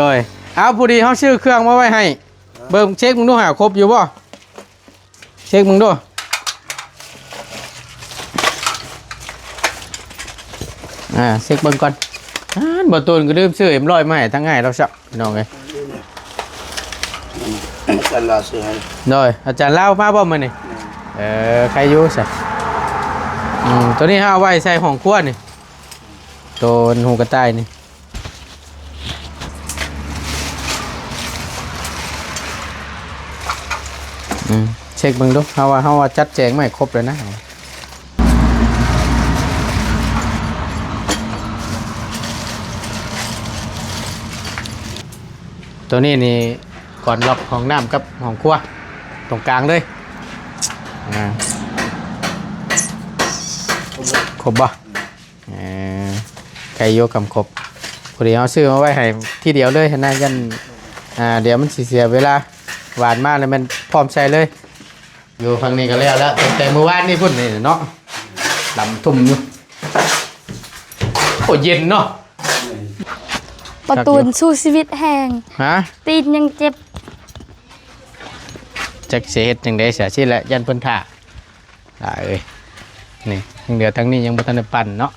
โดยเอาผู้ดีเขาชื่อเครื่องมาไว้ให้ เบิ่งเช็คมึงดูหาครบอยู่บ่เช็คมึงดูอ่าเช็คเบิ่งก่อนอ่านบ่ตูนก็ลืมซื้อเอ็มร้อยมาให้ทั้งง่ายเราซับพี่น้องเอ้ยจันลาซื้อให้โดยอาจารย์เล่ามาบ่มื้อนี่เออใครอยู่ซะอืมตัวนี้เฮาเอาไว้ใส่ห้องครัวนี่ตัวหูกระต่ายนี่ อืม เช็คเบิ่งดูเฮาว่าเฮาว่าจัดแจงไม่ครบเลยนะตัวนี้นี่ก่อนล็อกห้องน้ำกับห้องครัวตรงกลางเลยครบบ่ไก่โยกำครบพอดีเอาซื้อมาไว้ให้ที่เดียวเลยนะยันเดี๋ยวมันเสียเวลาหวานมากเลยมัน พร้อมใช้เลย อยู่ฝั่งนี้ก็แล้วแล้วตั้งแต่เมื่อวานนี่พุ่นนี่เนาะลำทุ่มอยู่โอ้เย็นเนาะประตูนสู้ชีวิตแหงฮะตีนยังเจ็บจักเสียเฮ็ดจังได๋เสียชีแหละยันเพิ่นท่าอ่าเอ้ยนี่ยังเหลือทั้งนี้ยังบ่ทันได้ปั่นเนาะ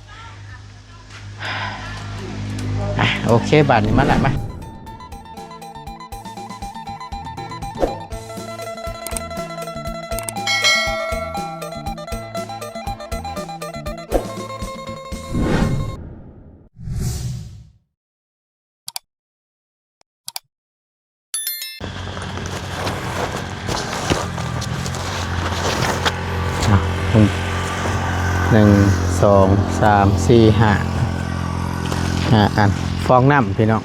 อะโอเคบาดนี้มาละมา องสามสี่ห้าห้าอันฟองน้ำพี่น้อง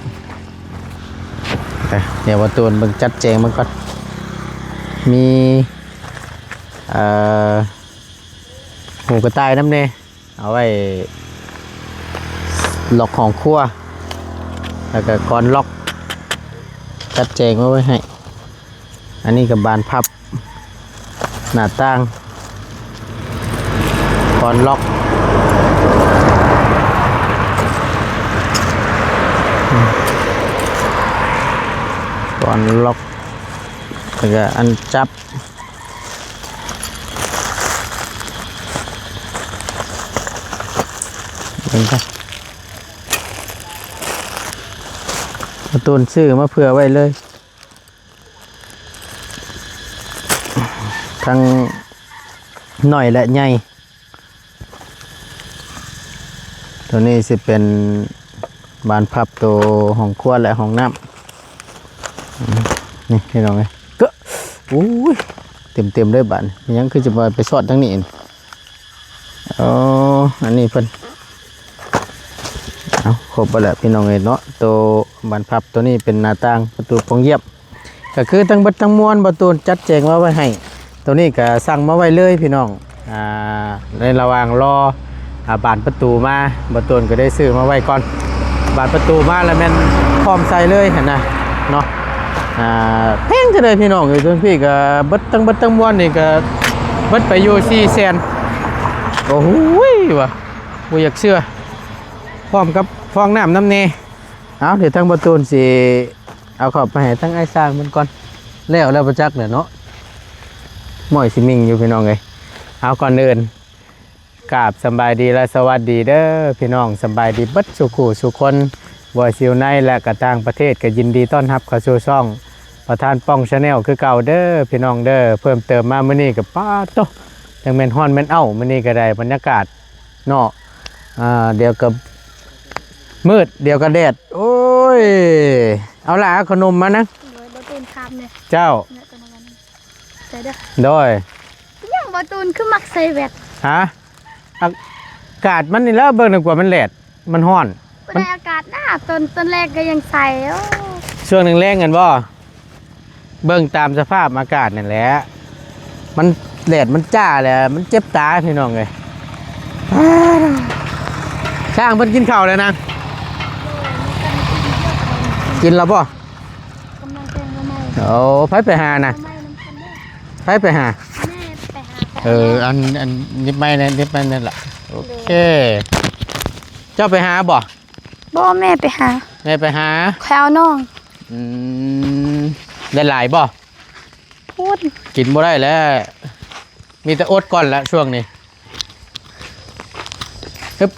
เดี๋ยวว่าตูนเบิ่งจัดแจงมันก่อนมีหูกระต่ายน้ำเน่เอาไว้ล็อกของครัวแล้วก็กรอนล็อกจัดแจงไว้ให้ อันนี้กับบานพับ หน้าต่างกรอนล็อก กรอนล็อกแล้วก็อันจับเห็นปะประตูนซื้อมาเผื่อไว้เลย ทั้งหน่อยและใหญ่ ตัวนี้สิเป็นบานพับตัวห้องครัวและห้องน้ำ นี่ให้น้องเลยก็อุ้ยเต็มเต็มเลยบานยังคือจะมาไปสอดทั้งนี่อ๋ออันนี้เพิ่นเอาครบไปแล้วพี่น้องเอยเนาะตัวบานพับตัวนี้เป็นหน้าต่างประตูโปองเยียบ ก็คือทั้งบัดทั้งมวลประตูจัดแจงมาไว้ให้ ตัวนี้ก็สั่งมาไว้เลยพี่น้องอ่าในระหว่างรออ่าบานประตูมาประตูก็ได้ซื้อมาไว้ก่อน บานประตูมาแล้วแม่นพร้อมใส่เลยเห็นนะเนาะ อ่าแพงจะเลยพี่น้องอยู่จนพี่ก็เบัดทั้งเบัดทั้งมวลนี่ก็เบัดไปอยู่สี่แสนโอ้โหว่ะบ่อยากเชื่อพร้อมกับฟองน้ำน้ำเนเอาเดี๋ยวทั้งประตูนสิเอาขอบไปให้ทั้งไอ้สร้างมันก่อนแล้วแล้วประจักษ์เนี่ยเนาะหมอยสิมิงอยู่พี่น้องเลยเอาก่อนเดินกราบสบายดีและสวัสดีเด้อพี่น้องสบายดีเบัดสุขูสุคนบัวซิวในและกระต่างประเทศก็ยินดีต้อนรับเข้าสู่ช่อง ประธานป้องชาแนลคือเก่าเด้อพี่น้องเด้อเพิ่มเติมมามื้อนี้กับป้าโตยังแม่นฮ้อนแม่นเอ้ามื้อนี้ก็ได้บรรยากาศเนาะอ่าเดี๋ยวกับมืดเดี๋ยวก็แดดโอ้ยเอาละเอาขนมมานะโดยประตูนคำเนี่ยเจ้าเนี่ยตัวนั้นใส่เด้อโดยยังประตูนคือมักใส่แวดฮะอากาศมันนี่แล้วเบิ่งดีกว่ามันแดดมันห้อนบ่ได้อากาศหน้าตอนตอนแรกก็ยังใส่โอ้ช่วงหนึ่งแรงกันบ่ เบิ่งตามสภาพอากาศนั่นแหละ มันแดดมันจ้าแหละมันเจ็บตาพี่น้องเลยช่างเพิ่นกินข้าวแล้วนะกินแล้วบ่กำลังแกงละไม้โอ้ไผไปหานะละไม้น้ำคันเด้อไผไปหาแม่ไปหา เออ อัน อันนิบไม่นะนิบไม่นั่นแหละโอเค เจ้าไปหาบ่บ่แม่ไปหา แม่ไปหาแควน้อง อืม ได้หลายบ่พูดกินบ่ได้แล้ว มีแต่อดก่อนละช่วงนี้ฮึบ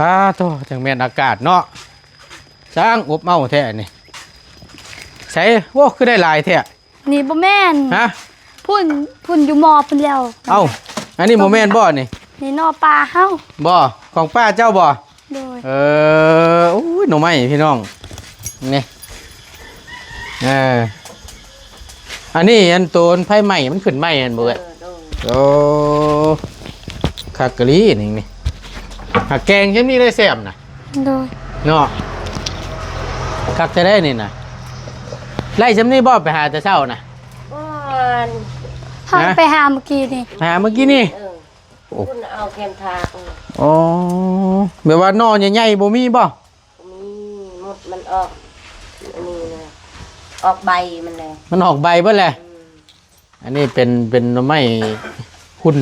อ้าโตจังแม่นอากาศเนาะช้างอบเมาแท้นี่ใช้โว้คือได้หลายแท้นี่บ่แม่นฮะพุ่นพุ่นอยู่มอพุ่นแล้วเอ้าอันนี้โมเมนบ่นี่นี่นอปลาเฮาบ่ของป้าเจ้าบ่โดยเออโอ้ยหน่อไม้พี่น้องนี่ เอออันนี้อันโตนไผ่ใหม่มันขึ้นใหม่อันบ่เอ้ยโอ้คากะลีนี่นี่หักแกงยังนี่ได้แซ่บน่ะโดยเนาะคักจะได้นี่น่ะไล่จำนี่บ่ไปหาแต่เช้าน่ะก่อนเฮาฮะไปหาเมื่อกี้นี่หาเมื่อกี้นี่ เออโอ้ คุณเอาเข็มทาเอออ๋อแบบว่านอใหญ่ๆบ่มีบ่มีหมดมันออกอันนี้เลย ออกใบมันเลยมันออกใบเบิดแหละอืมอันนี้เป็นเป็นหน่อไม้หุ่น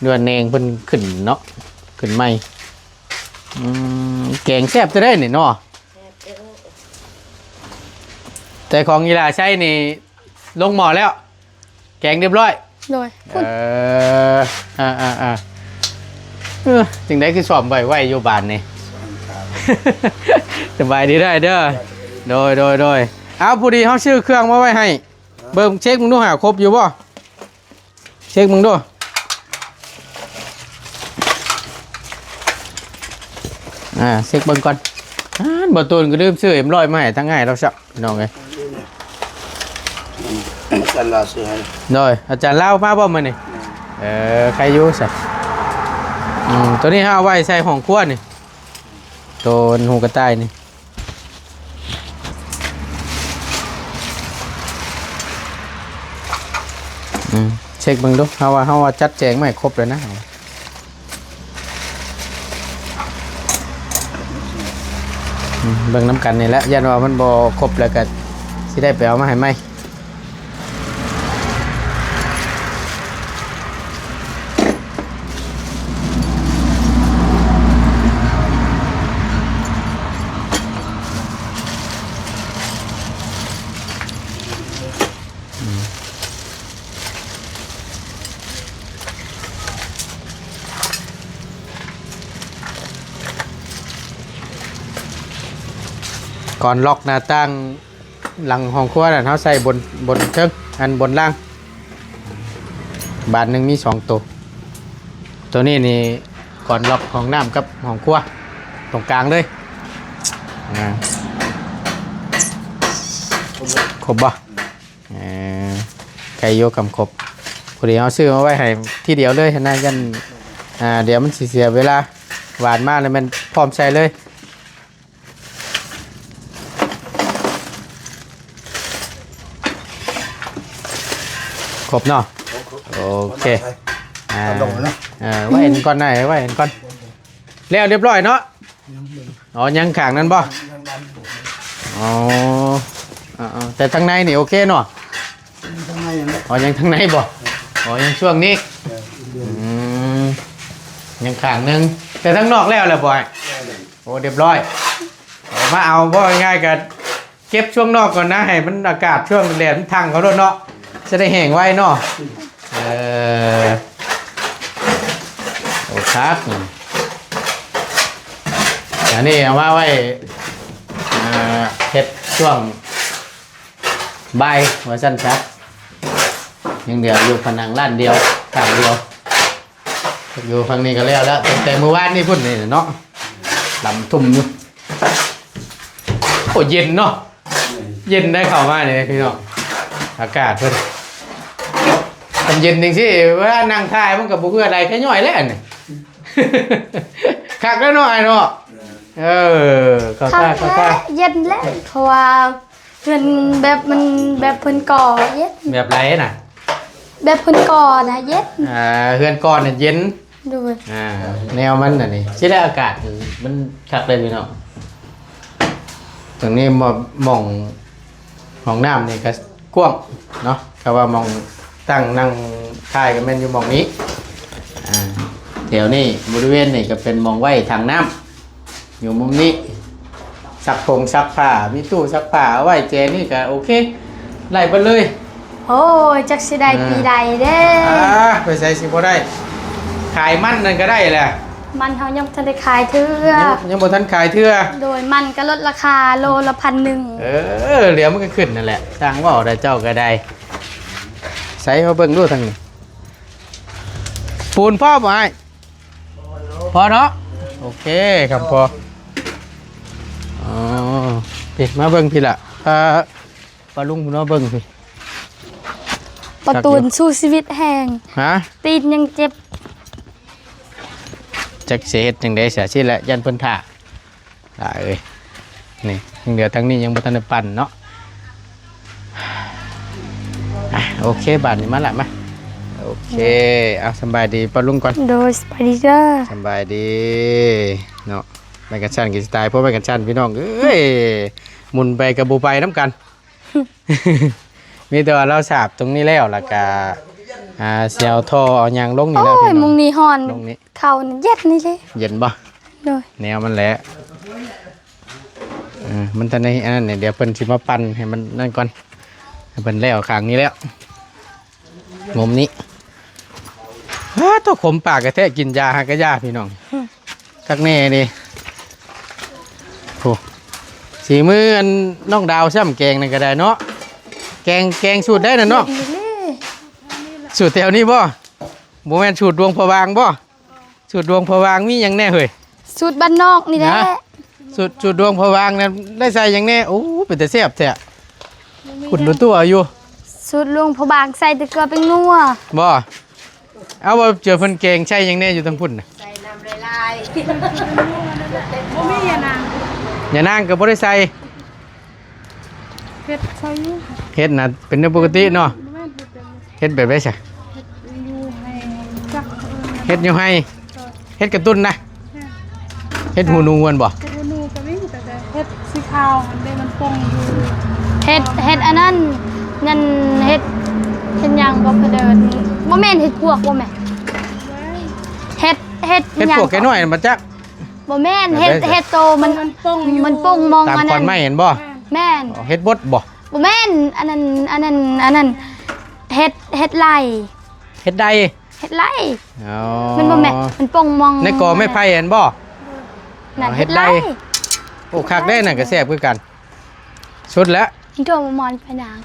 เนื้อแนงเพิ่นขึ้นเนาะขึ้นใหม่อืมแกงแซ่บจะได้นี่เนาะแซ่บเด้อแต่ของอีหลาใช้นี่ ลงหม้อแล้ว แกงเรียบร้อย โดยเอออ่าอ่าอ่าเออจึงได้คือสอบไว้ไว้อยู่บ้านนี่ สบายดีได้เด้อ โดยโดยโดย เอาพอดีเขาชื่อเครื่องมาไว้ให้ เบิ่งเช็คมึงดูหาครบอยู่บ่เช็คมึงดูอ่าเช็คเบิ่งก่อนอ่าบ่ตูนก็ลืมซื้อเอ็มร้อยมาให้ทั้งง่ายเราซะพี่น้องเอ้ยกันลาเสือให้โดยอาจารย์เล่ามาบ่มื้อนี่เออใครอยู่ซะอืมตัวนี้เฮาเอาไว้ใส่ห้องครัวนี่ตัวหูกระต่ายนี่ เช็คเบิ่งดูเฮาว่าเฮาว่าจัดแจงไม่ครบเลยนะเบิ่งน้ำกันนี่แหละยันว่ามันบ่ครบแล้วก็สิได้ไปเอามาให้ไหม ก่อนล็อกหน้าต่างหลังห้องครัวน่ะเขาใส่บนบนเชิงอันบนล่าง บานหนึ่งมีสองตัว ตัวนี้นี่ก่อนล็อกห้องน้ำกับห้องครัวตรงกลางเลยอ่าครบบ่ไก่โยกำครบพอดีเอาซื้อมาไว้ให้ที่เดียวเลยนะยันอ่าเดี๋ยวมันเสียเวลาหวานมากเลยมันพร้อมใช้เลย ครบเนาะโอเคอ่าลงแล้วเนาะเออไว้เห็นก่อนหน่อยไว้เห็นก่อนแล้วเรียบร้อยเนาะอ๋อยังขางนั้นบ่อ๋ออ่าๆแต่ทางในนี่โอเคเนาะข้างในนะอ๋อยังทางในบ่อ๋อยังช่วงนี้อืมยังขางหนึงแต่ทางนอกแล้วแหละบ่อยโอ้เรียบร้อยเอามาเอาบ่ง่ายๆกันเก็บช่วงนอกก่อนนะให้มันอากาศช่วงแดดมันทังเขาด้วยเนาะ จะได้แห้งไว้เนาะเออโอ้ครับอันนี้เอามาไว้เฮ็ดช่วงใบ่ายว่าสั้นชักยังเดียวอยู่ผนังล้านเดียวทางเดียว อยู่ฝั่งนี้ก็แล้วแล้วแต่เมื่อวานนี่พุ่นนี่เนาะลำทุ่มอยู่โอ้เย็นเนาะเย็นได้เข้ามาเนี่ยพี่น้องอากาศเพิ่น ทำเย็นจริงสิเว่านั่งทายมันกับบุกอะไรแค่ย่อยแล้วนี่ คักแล้วหน่อยเนาะเออเข้าทาท่างเข้าท่าแท้เย็นแล้วเพราะว่าเพิ่นแบบมันแบบเพิ่นก่อเย็นแบบไรน่ะ แบบเพิ่นก่อนะเย็นอ่าเฮือนก่อนเนี่ยเย็นโดยอ่าแนวมันน่ะนี่ที่ได้อากาศมันคักเลยพี่น้องตรงนี้มามองห้องน้ำนี่ก็กว้างเนาะก็ว่ามอง ตั้งนั่งทายกันแม่นอยู่หมองนี้อ่าแถวนี้บริเวณนี่ก็เป็นมองไว้ทางน้ำอยู่มุมนี้ซักผงซักผ้ามีตู้ซักผ้าเอาไว้เจนี่ก็โอเคไล่ไปเลย โอ้ยจักสิได้ปีใดเด้อ่าไปใส่สิบ่ได้ ขายมันนั่นก็ได้แหละมันเฮายังบ่ทันได้ขายเทื่อยังยังบ่ทันขายเทื่อโดยมันก็ลดราคาโลละพันหนึ่งเออเหลียวมันก็ขึ้นนั่นแหละสร้างว่าได้เจ้าก็ได้ ใส่มาเบิ่งดูทางนี้ปูนพ่อบ่ไอ้พอเนาะโอเคครับพออ๋อพี่มาเบิ่งพี่ละพาปลาลุงพี่น้องเบิ่งพี่ประตูนสู้ชีวิตแห่งฮะตีนยังเจ็บจักเสียเฮ็ดจังได๋เสียชีแหละยันเพิ่นท่าได้เอ้ยนี่ยังเหลือทั้งนี้ยังบ่ทันได้ปั่นเนาะ โอเคบาดนี้มาละมาโอเคเอาสำบายดีปลาลุงก่อนโดยสไปเดอร์สำบายดีเนาะไปกันชั้นกี่สไตล์เพราะไปกันชั้นพี่น้องเอ้ยหมุนไปกับบูไปน้ำกัน มีแต่ว่าเราสาบตรงนี้แล้วแล้วก็อ่าเสียวท่อเอายางลงนี่โอ้แล้วยพี่น้มุองงนี้ฮอนลงนี้เขานี่เย็ดนี่เลยเย็นบ่โดยแนวมันแหละเออมันตอนนี้อันนั้นเนี่ยเดี๋ยวเพิ่นสิมาปั่นให้มันนั่นก่อนให้เพิ่นแล้วข้างนี้แล้ว มุมนี้ฮ่าตัวขมปากกระแทกกินยาหากระยาพี่น้องคักแน่ดิโหสีมืออันน้องดาวซ้ำแกงนั่นก็ได้เนาะแกงแกงสูตรได้น่ะเนาะนี่เลยสูตรแถวนี้บ่บ่แม่นสูตรดวงพะวางบ่สูตรดวงพะวางมีหยังแน่เฮ้ยสูตรบ้านนอกนี่แหละนะสุดจุดดวงพะวางนั้นได้ใส่อย่างแนี้โอ้เป็นแต่เสียบแท้ขุดรู้ตัวอยู่ สูตรลุงพอบางใส่แตะเกียบเป็นงัวบ่เอาว่าเจอเพิ่นเกงใช่อย่างแนี้อยู่ทั้งพุ่นน่ะใส่น้ำลายอย่านางก็บ่ได้ใส่เฮ็ดใส่อยู่เฮ็ดน่ะเป็นเรื่องปกติเนาะเฮ็ดแบบไดซะเฮ็ดอยู่ให้เฮ็ดกระตุ้นนะเฮ็ดหูหนูวนบ่เฮ็ดนูก็มีแต่แต่เฮ็ดสีขาวมันได้มันปงอยู่เฮ็ดเฮ็ดอันนั้น นั่นเฮ็ดเฮ็ดหยังบ่เพนเดินบ่แม่นเฮ็ดพวกบ่แม่นเฮ็ดเฮ็ดเฮ็ดหยังพวกแกน้อยมาจัก บ่แม่นเฮ็ดแบบใดเฮ็ดโตมันมันปงอยู่ มันปุ้งมองตามอันควันั้นนไม้เห็นบ่แม่นอ๋อเฮ็ดบดบ่บ่แม่นอันนั้นอันนั้นอันนั้นเฮ็ดเฮ็ดไร่เฮ็ดใดเฮ็ดไร่อ๋อมันบ่แม่นมันปงมองในกอไม้ไผ่เห็นบ่ นั่นอ๋อเฮ็เฮ็ดดไร่ไร่ โอ้คักได้น่ะก็แซ่บคือกัน สุดแล้วนี่โตมามอนไปนาง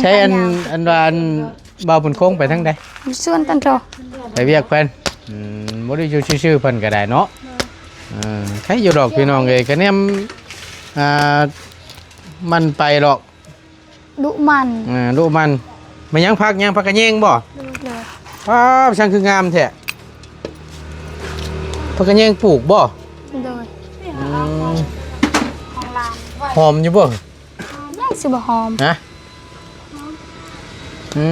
ใช้อันอันว่าอันเบาบุญโค้งไปทั้งใดส่วนตันโตไปเวียกเพิ่นอืมบ่ได้อยู่ชื่อๆเพิ่นก็ได้เนาะเออใครอยู่ดอกพี่น้องเอ้ยก็แนมอ่ามันไปหรอกดุมันอ่าลูกมันมันยังพักยังพักกระเยงบ่เลยว้าวช่างคืองามแท้พักกระเยงปลูกบ่โดยอืมของลานหอมอยู่บ่ยังสิบ่หอมฮะ อื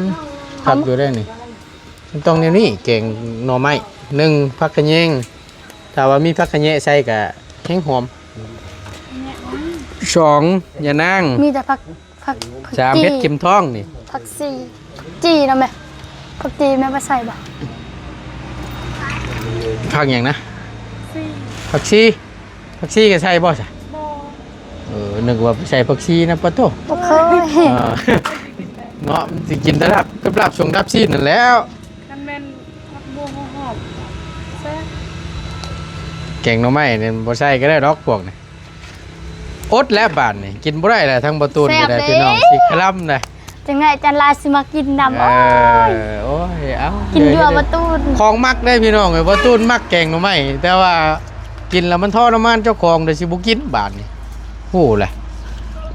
มครับอยู่ได้นี่มันต้องแนวนี้เก่งหน่อไม้หนึ่งพักกระเยงถ้าว่ามีพักกระเยงใส่ก็แห้งหอมสองอย่านั่งมีแต่ผักผักผักสามจีเพชรเข็มทองนี่ผักซีจีเนาะแม่ผักจีแม่มาใส่บ่ผักอย่างนะสีผักชีผักชีก็ใส่บ่ใช่โบเออนึกว่าใส่ผักชีนะปะโตบ่เคย เออเงาะมันสิกินแต่รับกับรับส่งรับชีนนั่นแหล้ว คันแม่นผักบัวหอมแซ่บแกงหน่อไม้เนี่ยบ่ใส่ก็ได้ดอกพวกนี่อดแล้วบาดนี่กินบ่ได้แหละทั้งประตูนก็ได้พี่น้องสิคลำเลยจังไงจันลาสิมากินดำเอโอ้ย อโอ้ยเอ้ากินเรือประตูนของมักได้พี่น้องเอ้ยประตูนมักแกงหน่อไม้แต่ว่ากินแล้วมันทรมานเจ้าของเดี๋ยวสิบ่กินบาดนี่โอ้แหละ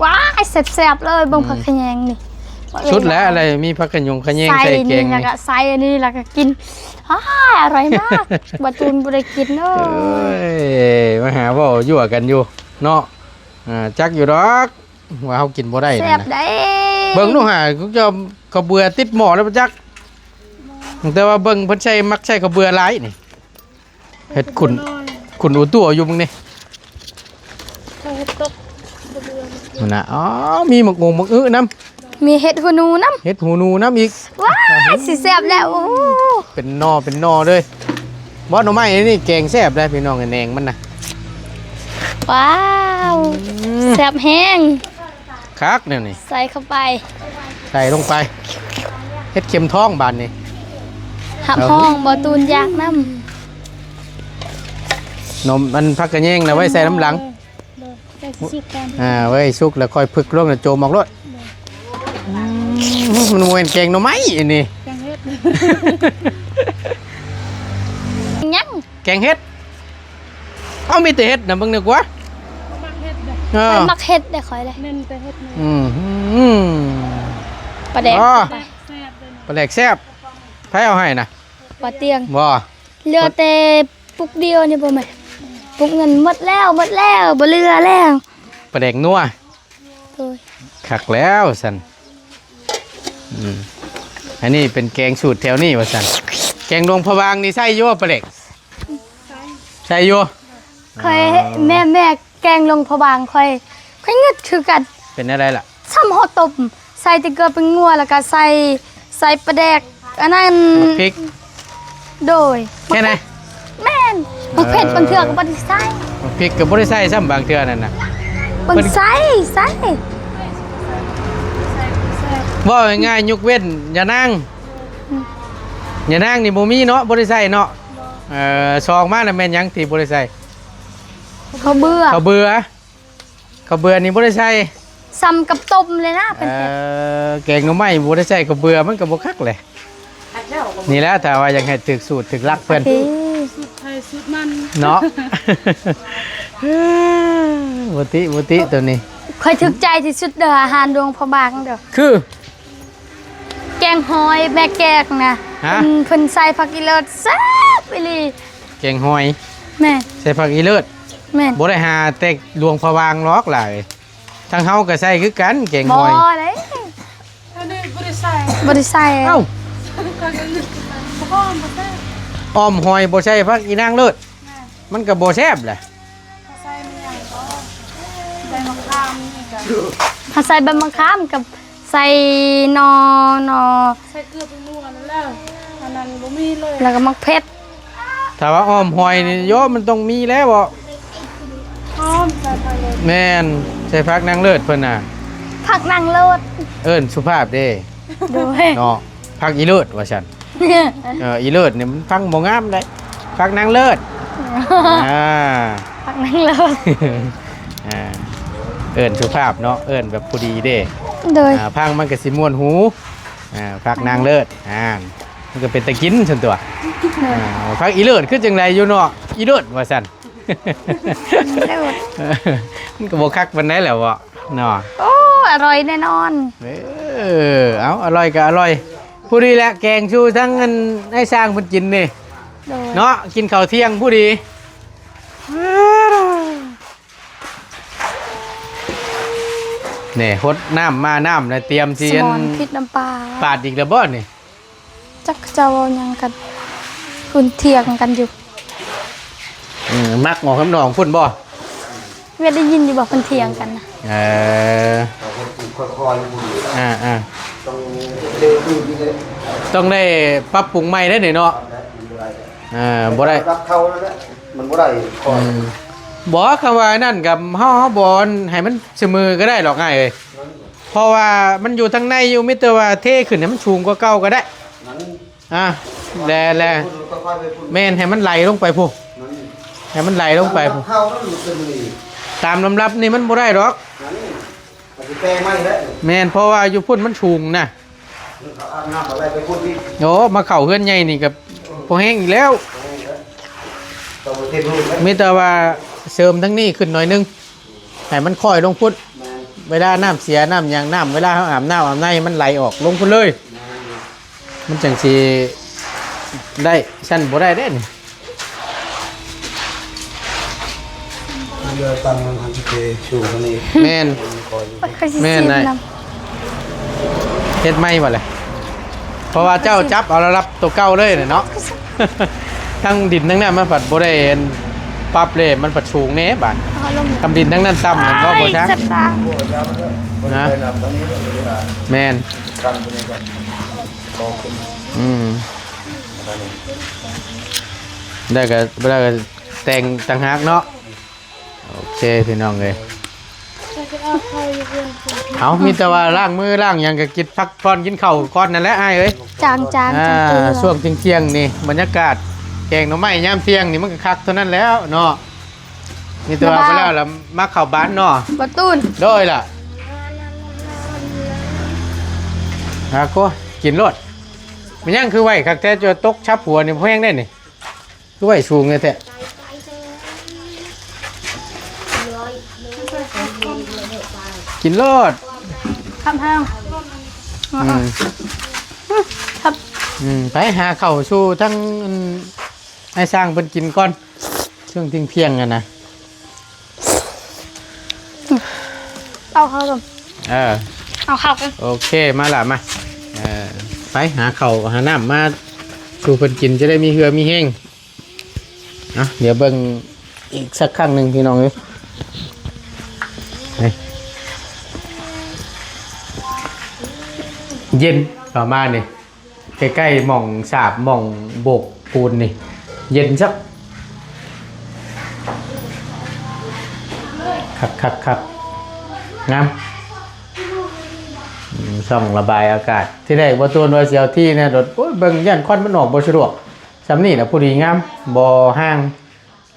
ว้ายแซ่บๆเลยเบิ่งผักขะแยงนี่ ชุดแล้วอะไรมีผักกระยงขะแยงใส่ใส่แกนี่งแล้วนี่ก็ใส่อันนี้แล้วก็กินอ้ายอร่อยมากประตูนบ่ได้กินเด้อเอ้ยมาหาเว่ายั่วกันอยู่เนาะอ่าจักอยู่ดอกว่าเฮากินบ่ได้แซ่นั่บนนะได้เบิ่งดูหากูจะเขาเบื่อติดหม้อแล้วบ่จัก แต่ว่าเบิ่งเพิ่นใช้มักใช้เขาเบื่อหลายนี่เฮ็ดขุนน้อยขุนอูตัวอยู่มึงนี่ถ้าเฮ็ดตกบ่เดือนมันน่ะอ๋อมีหมกงงหมกอื้อน้ มีเห็ดหูหนูน้ำเฮ็ดหูหนูน้ำอีกำว้ายสิแซ่บแล้วโอ้เป็นนอเป็นนอเลยบ่หน่อไม้นี่แกงแซ่บได้พี่น้องไอ้แหนงมันน่ะว้าวแซ่บแห้งคักเนี่ยนี่ใส่เข้าไปใส่ลงไปเฮ็ดเข็มท้องบานนี่หับห้องบ่ตูนอยากน้นมมันพักกระแยงนะไว้ใส่น้ำหลังำจะชิกกันอ่าไว้สุกแล้วค่อยพึกลงแล้วโจมออกรถ มันเหมือนแกงหน่อไม้อันนี่จังเฮ็ดำยังแกงเฮ็ด เอามีแต่เฮ็ดนะเบิ่งนึกว่ามักเฮ็ดเด้อเอคออยมักเฮ็ดได้คอยเลยเน้นแต่เฮ็ดนี่อืมอืม ปลาแดกอ๋อ ไปแซ่บเด้อนี่ปลาแหลกแซ่บไผเอาให้นะปลาเตียงบ่เหลือแต่ปุกเดียวนี่บ่แม่ปุกเงินหมดแล้วหมดแล้วบ่เหลือแล้วปลาแหลกนัวโอ้ยคักแล้วสัน อืมอันนี้เป็นแกงสูตรแถวนี้ว่าสันแกงดวงพะวางนี่ใส่อยั่วปลาแหลกใส่อยั่วคอยแม่แม่แกงลงพะบางคอยคอยงึดคือกันเป็นอะไรล่ะซ้ำฮอตบใส่แตะเกียบเป็นงัวแล้วก็ใส่ใส่ปลาแดกอันนั้นพริกโดยแค่ไหนแม่นบักเผ็ดบางเถื่อก็บ่ได้ใส่พริกก็บ่ได้ใส่ซ้ำบางเทื่อนั่นน่ะบางใส่ใส่ ว่าง่ายๆยกเว้น อย่านั่ง อย่านั่งนี่บ่มีเนาะบ่ได้ใส่เนาะเอ่อซองมาน่ะแม่นหยังที่บ่ได้ใส่เขาเบื่อข้าวเบื่อข้าวเบื่อนี่บ่ได้ใส่ซ้ำกับต้มเลยนะเป็นเอ่เผ็ดอแกงหน่อไม้บ่ได้ใส่ข้าวเบื่อมันก็บ่คักเลยอันเจ้าก็นี่แหละถ้าว่าอยากให้ถึกสูตรถึกลักเพิ่นเฮ้สุดไทยสุดมันเนาะบ่ติบ่ติตัวนี้ คอยถึกใจที่สุดเด้ออาหารดวงพระบางเด้อคือ แกงหอยแม่แกกนะฮะเพิ่นเพิ่นใส่ผักอีเลิศแซ่บอีหลีแกงหอย แม่ใส่ผักอีเลิศแม่นบ่ได้หาแต่หลวงพระวางล็อกหลายทางเฮาก็ใส่คือกันแกงบ่หอยเลยอันนี้บ่ได้ใส่บ่ได้ใส่เอ้าก็ก็ลึกบ่พอบ่ได้อ้อมหอยบ่ใช่ผักอีนางเลิศมันก็บ่แซ่บแหละใส่มันอย่างก็ใส่มะขามนี่ก็ถ้าใส่ใบมะขามกับใส่นอนอใส่เกลือเป็นนัวนั่นแล้วอันนั้นบ่มีเลยแล้วก็มักเพชรถ้าว่าอ้อมหอยนี่โยมมันต้องมีแล้วบ่หอมใส่ไปเลยแม่นใส่ผักนางเลิศเพิ่นน่ะ ผักนางโลดเอิ้นสุภาพเด้โดยเนาะผักอีเลิศว่าซั่นเอออีเลิศนี่มันฟังบ่งามได้ผักนางเลิศอ่าผักนางโลดอ่าเอิ้นสุภาพเนาะเอิ้นแบบผู้ดีเด้ โดยอ่าพังมันก็สิม่วนหูอ่าพักนางเลิศอ่ามันก็เป็นตะกินส่วนตัวอ่าพักอีเลิศคือจังไรอยู่เนาะอีเลิศว่าซั่นเลิศมันก็บ่คักปานใดแหล้วบ่เนาะ โอ้อร่อยแน่นอน เออเอาอร่อยก็อร่อยผู้ดีแหละแกงชูทั้งเงินให้สร้างเพิ่นกินนี่โดยเนาะกินข้าวเที่ยงผู้ดี นี่ฮดน้ำมาน้ำนะเตรียมสสิมอันอนพริษน้ำปลาปาดอีกแล้วบ่นี่จักเจ้าเอาหยังกันคุณเถียงกันอยู่อืมมักหมอคำนองพุ่นบ่เวียได้ยินอยู่บอกเพิ่นเถียงกันนะเออค่อยๆบุญอ่าอ่าต้องเดินดูดีเลยต้องได้ปรับปรุงใหม่ได้หน่อยเนาะอ่าบ่ได้รับเข้าแล้วนะมันบ่ได้คอย บ่คำว่านั่นกับเฮาเฮาบ่ให้มันเสมอก็ได้หรอกง่ายเอ้ยเพราะว่ามันอยู่ทางในอยู่มิแต่ว่าเท่ขึ้นให้มันสูงกว่าเก่าก็ได้อ่าแลแลพูดค่อยๆไปพูดแม่นให้มันไหลลงไปพุนั้ให้มันไหลลงไปพุเข้ตามลำรับนี่มันบ่ได้หรอกแม่นเพราะว่าอยู่พุ่นมันสูงนะเขาอาบน้ำอะโอ้มาเข้าเฮือนใหญ่นี่กับพอแห้งอีกแล้วต้องเทพูดแล้วมีแต่ว่า เสริมทั้งนี้ขึ้นหน่อยนึงให้มันค่อยลงพุทธเวลาน้ำเสียน้ำหยางน้ำเวลาเขาอาบน้ำอาบในมันไหลออกลงพุทธเลย มันจังสีได้ชั้นบ่ได้เด้นเรือตังมันทันทีชูกันนี่แม่นค่อยสิแม่ซีนมได้นเฮ็ดไม่บ่เลยเพราะว่าเจ้าจับเอาแล้วรับตัวเก่าเลยน่ะเนาะทั้งดินทั้งนั้นมันผัดบ่ได้เห็น ปรับเลยมันผัดสูงแหน่บาดำเอาลงทำดินทั้งนั้นต่ำมันก็บ่ชักเจ็บตานะไปนำตอนนี้เราเวลาแม่นกันไปเลยกันรอคุณอืมอะไรนี่ได้ก็ได้ก็แต่งต่างหากเนาะโอเคพี่น้องเลยจะไปเอาเข้าอยู่เพื่อนผมเอามีแต่ว่าล้างมือล้างหยังก็กินพักผ่อนกินข้าวก่อนนั่นแหละอ้ายเอ้ยจางจางอ่าจางเกลือช่วงเที่ยงๆนี่บรรยากาศ แกงหน่อไม้ยามเที่ยงนี่มันก็คักเท่านั้นแล้วเนาะมีแต่ว่าไปแล้วล่ะมาเข้าบ้านเนาะประตูนโดยล่ะอาโกกินรถมันยังคือไหวคักแต่จะตกชับหัวนี่เพราะยังได้นี่คือไหวสูงเลยแท้กินรถทำห้างอืมครับอืมไปหาเข่าวสู้ทั้งอัน ให้สร้างเป็นกินก่อนช่วงทิ้งเพียงๆกันนะเอาเข้ากันเออเอาเข้ากันโอเคมาละมาเออไปหาเข่าวหาน้ำมาสู่เพิ่นกินจะได้มีเหือมีแห้งอะเดี๋ยวเบิ่งอีกสักครั้งหนึ่งพี่น้องเอ้ยนี่เย็นประมาณนี่ใกล้ๆหม่องสาบหม่องโบกปูนนี่ เย็นสักคักคักคักงามอืมช่องระบายอากาศ ที่แรกว่าตัวน้อยเสียวที่เนี่ยรถโอ้ยเบิ่งย่านควันมันออกบ่สะดวกสำนี่นะผู้ดีงามบ่ห้าง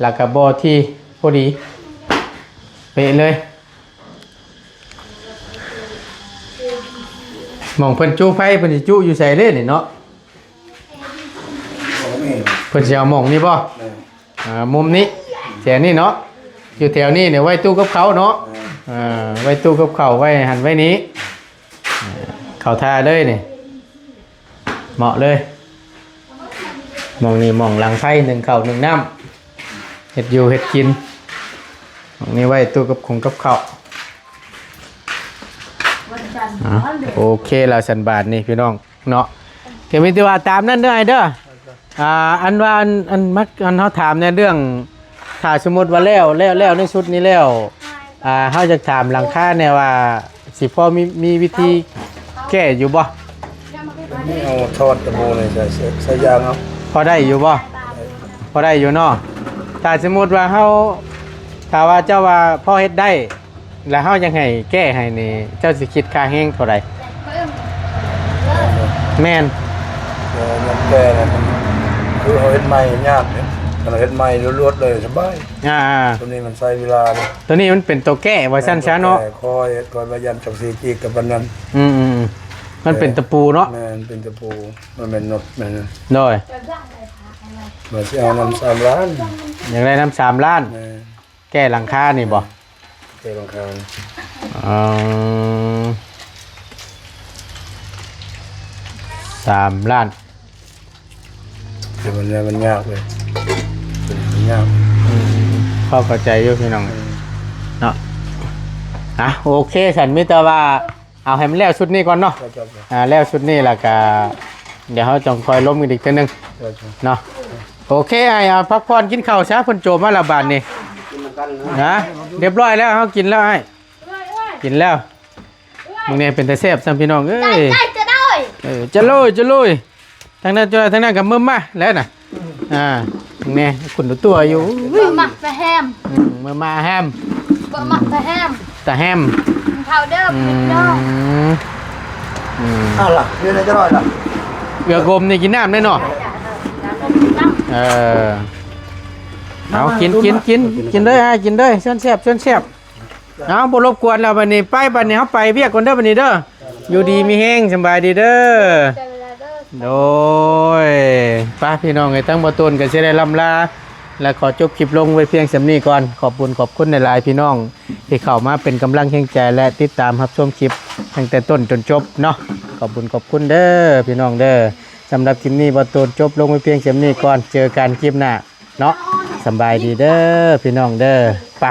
แล้วก็บ่ที่ผู้ดี เปะเลยมองเพิ่นจูไฟเพิ่นจูอยู่ใส่เล่นี่เนาะ เพิ่นสิเอาหมองนี่บ่อ่ามุมนี้แถวนี้เนาะอยู่แถวนี้เนี่ยไว้ตู้กับเขาวเนาะอ่าไว้ตู้กับเขาวไว้หันไว้นี้เขาท่าเลยนี่เหมาะเลยหมองนี่หมองหลังไผ่หนึ่งเข่าวหนึ่งน้ำเห็ดอยู่เห็ดกินหมองนี้ไว้ตู้กับคงกับข้าวอะโอเคเราสันบาทนี่พี่น้องเนาะเดี๋ยวมีที่ว่าตามนั่นเด้อไอ้เด้อ อ่าอันว่าอันอันมักอันเขาถามในเรื่องถ้าสมมติว่าแล้วแล้วแล้วในชุดนี้แล้วอ่าเขาจะถามหลังค่าเนี่ยว่าสิพ่อมีมีวิธีแก้อยู่บ่นี่เอาทอดตะโบเลยใส่ใส่ใส่ยางเอาพอได้อยู่บ่พอได้อยู่เนาะถ้าสมมุติว่าเฮาถ้าว่าเจ้าว่าพ่อเฮ็ดได้ แล้วเฮายังให้แก้ให้นี่เจ้าสิคิดค่าแห้งเท่าไหร่แม่นเดี๋ยวน้ำแก่นะมัน คือเอาเฮ็ดใหม่ยากเนี่ยถ้าเราเฮ็ดใหม่รวดๆเลยสบายอ่าตัวนี้มันใช้เวลาเลยๆตัวนี้มันเป็นตัวแก้ว่าซั่นซะเนาะแต่คอยคอยมายันจักสีจีกกับบันนั้นอืมๆมันเป็นตะปูเนาะแม่นเป็นตะปูมันเป็นนดแม่นโดยมาสิเอานำสามล้านอย่างไรน้ำสามล้าน แม่นแก้หลังคานี่บ่เจ้าบังคารอืมสามล้าน เดี๋ยวมันเนี่ยมันยากเลยมันยากเข้าเข้าใจอยู่พี่น้องเนาะอะโอเคฉันมิตรว่าเอาให้มันแล้วชุดนี้ก่อนเนาะก็จะอ่าแล้วชุดนี้แล้วก็เดี๋ยวเขาจงคอยล้มกันอีกทีหนึงก็จะเนาะโอเคไอ้เอาพักผ่อนกินข้าวซะเพิ่นโจมมาละบาดนี่นะเรียบร้อยแล้วเขากินแล้วไอ้กินแล้วมึงเนี่ยเป็นแต่แซ่บซ้ำพี่น้องเอ้ยได้จะได้เออจะลุยจะลุย ทางนั้นจะทางนั้นกับมึมมาแล้วน่ะอ่ามึงเนี่ยขุนตัวอยู่เบอร์หมักไปแฮมอืมมือมาแฮมเบอร์หมักไปแฮมแต่แฮมพาวเดอร์อืพิมดดอกอืมอะล่ะเดี๋ยวไหนจะรอดล่ะเอือกลมนี่กินน้ำได้เนาะเออเอากินกินกินกินเด้อฮะกินเด้อเชิญแซ่บเชิญแซ่บเอาบ่รบกวนแล้วบัดนี้ไปบัดนี้เฮาไปเวียกก่อนเด้อบัดนี้เด้ออยู่ดีมีแฮงสำบายดีเด้อ โดยป้าพี่น้องไอ้ตั้งบ่ตูนก็สิได้ลำลา และขอจบคลิปลงไว้เพียงสำนี้ก่อน ขอบคุณขอบคุณในหลายพี่น้อง ที่เข้ามาเป็นกำลังแห่งใจและติดตามรับชมคลิปตั้งแต่ต้นจนจบเนาะขอบคุณขอบคุณเด้อพี่น้องเด้อสำหรับคลิปนี้บ่ตูนจบลงไว้เพียงสำนี้ก่อนเจอกันคลิปหน้าเนาะสบายดีเด้อพี่น้องเด้อไป